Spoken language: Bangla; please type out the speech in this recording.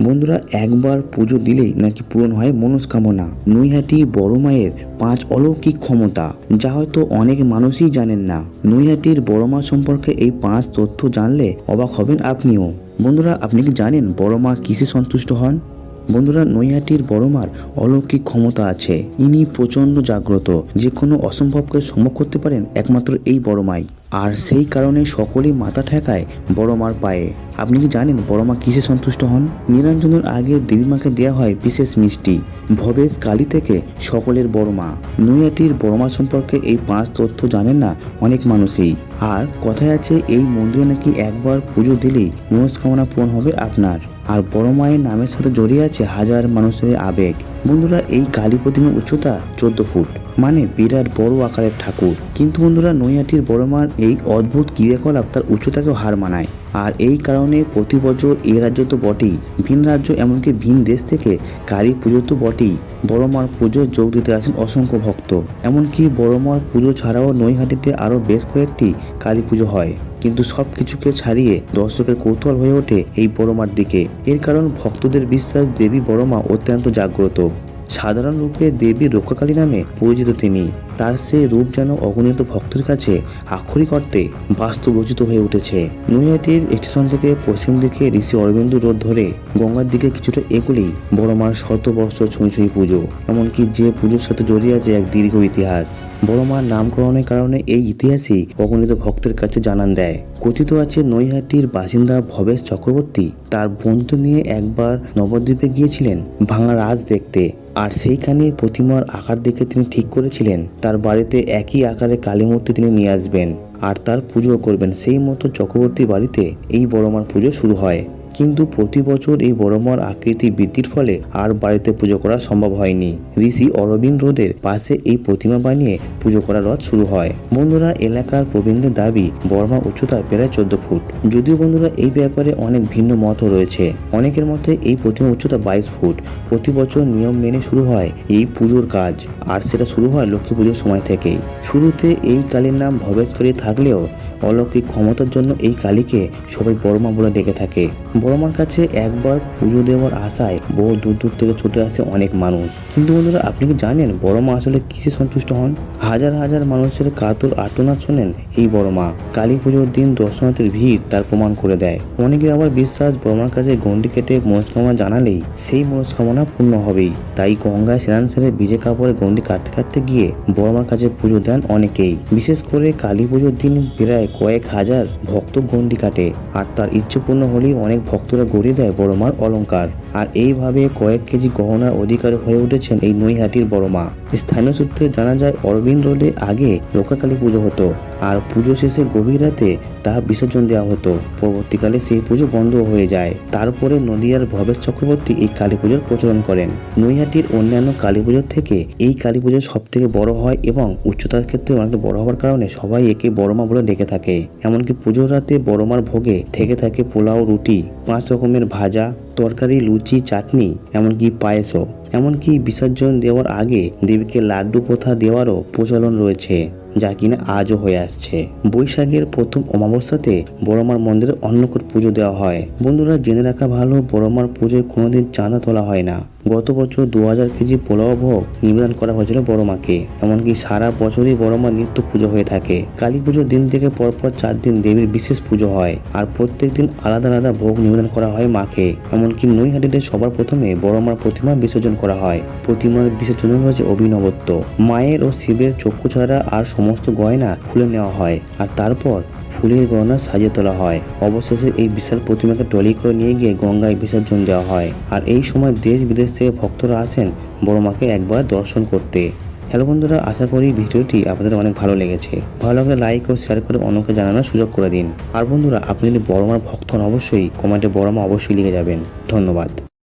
বন্ধুরা, একবার পুজো দিলেই নাকি পূরণ হয় মনস্কামনা। নৈহাটি বড় মায়ের পাঁচ অলৌকিক ক্ষমতা, যা হয়তো অনেক মানুষই জানেন না। নৈহাটির বড় মা সম্পর্কে এই পাঁচ তথ্য জানলে অবাক হবেন আপনিও। বন্ধুরা, আপনি কি জানেন বড় মা কিসে সন্তুষ্ট হন? বন্ধুরা, নৈহাটির বড়মার অলৌকিক ক্ষমতা আছে। ইনি প্রচণ্ড জাগ্রত, যে কোনো অসম্ভবকে সম্ভব করতে পারেন একমাত্র এই বড়মাই আর সেই কারণে সকলেই মাথা ঠেকায় বড়মার পায়ে। আপনি কি জানেন বড়মা কিসে সন্তুষ্ট হন? নিরঞ্জনের আগে দেবীমাকে দেওয়া হয় বিশেষ মিষ্টি। ভবেশ কালী থেকে সকলের বড় মা। নৈহাটির বড়মা সম্পর্কে এই পাঁচ তথ্য জানেন না অনেক মানুষই। আর কথায় আছে, এই মন্দিরে নাকি একবার পুজো দিলেই মনস্কামনা পূরণ হবে আপনার। আর বড় মায়ের নামের সাথে জড়িয়ে আছে হাজার মানুষের আবেগ। বন্ধুরা, এই কালী প্রতিমার উচ্চতা চোদ্দ ফুট। মানে বিরাট বড় আকারের ঠাকুর। কিন্তু বন্ধুরা, নৈহাটির বড় মার এই অদ্ভুত ক্রিয়াকলাপ তার উচ্চতাকেও হার মানায়। আর এই কারণে প্রতি বছর এ রাজ্য তো বটেই। ভিন রাজ্য এমনকি ভিন দেশ থেকে কালী পুজো তো বটেই। বড় মার পুজো যোগ দিতে আসেন অসংখ্য ভক্ত। এমনকি বড় মার পুজো ছাড়াও নৈহাটিতে আরও বেশ কয়েকটি কালী পুজো হয়। কিন্তু সব কিছুকে ছাড়িয়ে দর্শকের কৌতূহল হয়ে ওঠে এই বড়মার দিকে। এর কারণ ভক্তদের বিশ্বাস দেবী বড়মা অত্যন্ত জাগ্রত। সাধারণ রূপে দেবী রক্ষাকালী নামে পরিচিত তিনি। তার সে রূপ যেন অগণিত ভক্তের কাছে আক্ষরিক অর্থে বাস্তব রচিত হয়ে উঠেছে। নৈহাটির স্টেশন থেকে পশ্চিম দিকে ঋষি অরবিন্দ রোড ধরে গঙ্গার দিকে কিছুটা এগুলি বড় মার শত বর্ষ ছুঁই ছুঁই পুজো, এমনকি যে পুজোর সাথে জড়িয়ে আছে এক দীর্ঘ ইতিহাস। বড় মার নামকরণের কারণে এই ইতিহাসই অগণিত ভক্তের কাছে জানান দেয়। কথিত আছে, নৈহাটির বাসিন্দা ভবেশ চক্রবর্তী তার বন্ধু নিয়ে একবার নবদ্বীপে গিয়েছিলেন ভাঙা রাজ দেখতে। আর সেইখানে প্রতিমার আকার দেখে তিনি ঠিক করেছিলেন। তার বাড়িতে একই আকারে কালী মূর্তি তিনি নিয়ে আসবেন, আর তার পুজো করবেন। সেই মতো চক্রবর্তী বাড়িতে এই বড়মার পুজো শুরু হয়। কিন্তু প্রতি বছর এই বড়মার আকৃতি বৃদ্ধির ফলে আর বাড়িতে পুজো করা সম্ভব হয়নি। ঋষি অরবিন্দ রোডের পাশে এই প্রতিমা বানিয়ে পুজো করার রথ শুরু হয়। বন্ধুরা, এলাকার প্রবীণদের দাবি বর্মা উচ্চতা প্রায় চোদ্দ ফুট। যদিও বন্ধুরা, এই ব্যাপারে অনেক ভিন্ন মতও রয়েছে। অনেকের মতে এই প্রতিমা উচ্চতা বাইশ ফুট। প্রতি বছর নিয়ম মেনে শুরু হয় এই পুজোর কাজ, আর সেটা শুরু হয় লক্ষ্মী পুজোর সময় থেকেই। শুরুতে এই কালীর নাম ভবেশকারী থাকলেও অলৌকিক ক্ষমতার জন্য এই কালীকে সবাই বড়মা বলে ডেকে থাকে। বড়মার কাছে একবার পুজো দেওয়ার আশায় বহু দূর দূর থেকে ছুটে আসে অনেক মানুষ। কিন্তু বন্ধুরা, আপনি কি জানেন বড়মা আসলে কিসে সন্তুষ্ট হন? হাজার হাজার মানুষের কাতর আর্তনাদ শোনেন এই বড়মা। কালী পুজোর দিন দর্শনার্থীর ভিড় তার প্রমাণ করে দেয়। অনেকের আবার বিশ্বাস বড়মার কাছে গন্ডি কেটে মনস্কামনা জানালেই সেই মনস্কামনা পূর্ণ হবেই। তাই গঙ্গায় স্নান সেরে ভিজে কাপড়ে গন্ডি কাটতে কাটতে গিয়ে বড়মার কাছে পুজো দেন অনেকেই। বিশেষ করে কালী পুজোর দিন প্রায় কয়েক হাজার ভক্ত গন্ডি কাটে। আর তার ইচ্ছে পূর্ণ হলেই অনেক ভক্তরা গড়িয়ে দেয় বড় মার অলংকার আর এইভাবে কয়েক কেজি গহনার অধিকার হয়ে উঠেছেন এই নৈহাটির বড়মা স্থানীয় সূত্রে জানা যায়, অরবিন্দ রোডে আগে লোকাকালী পুজো হতো আর পুজো শেষে গভীর রাতে তা বিসর্জন দেওয়া হতো। পরবর্তীকালে সেই পুজো বন্ধ হয়ে যায়। তারপরে নদিয়ার ভবেশ চক্রবর্তী এই কালী পুজোর প্রচলন করেন। নৈহাটির অন্যান্য কালী পুজোর থেকে এই কালী পুজো সব থেকে বড় হয় এবং উচ্চতার ক্ষেত্রে অনেকটা বড় হওয়ার কারণে সবাই একে বড়মা বলে ডেকে থাকে। এমনকি পুজোর রাতে বড়মার ভোগে থেকে থাকে পোলাও, রুটি, পাঁচ রকমের ভাজা তরকারি লুচি চাটনি এমনকি পায়েসও। এমনকি বিসর্জন দেওয়ার আগে দেবীকে লাড্ডু প্রথা দেওয়ারও প্রচলন রয়েছে, যা কিনা আজও হয়ে আসছে। বৈশাখের প্রথম অমাবস্যাতে বড়মার মন্দিরে অন্নকূট পুজো দেওয়া হয়। বন্ধুরা, জেনে রাখা ভালো, বড়মার পুজোয় কোনোদিন চাঁদা তোলা হয় না। গত বছর দু হাজার কেজি পোলাও ভোগ নিবেদন করা হয়েছিল বড় মাকে এমনকি সারা বছরই বড় মা নিত্য পুজো হয়ে থাকে। কালী পুজোর দিন থেকে পরপর চার দিন দেবীর বিশেষ পুজো হয়, আর প্রত্যেক দিন আলাদা আলাদা ভোগ নিবেদন করা হয় মাকে। এমনকি নৈহাটিতে সবার প্রথমে বড় মার প্রতিমা বিসর্জন করা হয়। প্রতিমার বিসর্জনে রয়েছে অভিনবত্ব। মায়ের ও শিবের চক্ষু ছাড়া আর সমস্ত গয়না খুলে নেওয়া হয় আর তারপর ফুলের গহনা সাজিয়ে তোলা হয়। অবশেষে এই বিশাল প্রতিমাকে টলি করে নিয়ে গিয়ে গঙ্গায় বিসর্জন দেওয়া হয়। আর এই সময় দেশ বিদেশ থেকে ভক্তরা আসেন বড় মাকে একবার দর্শন করতে। হ্যালো বন্ধুরা, আশা করি ভিডিওটি আপনাদের অনেক ভালো লেগেছে। ভালো লাগলে লাইক ও শেয়ার করে অন্যকে জানানোর সুযোগ করে দিন। আর বন্ধুরা, আপনি যদি বড় মার ভক্ত হন, অবশ্যই কমেন্টে বড় মা অবশ্যই লিখে যাবেন। ধন্যবাদ।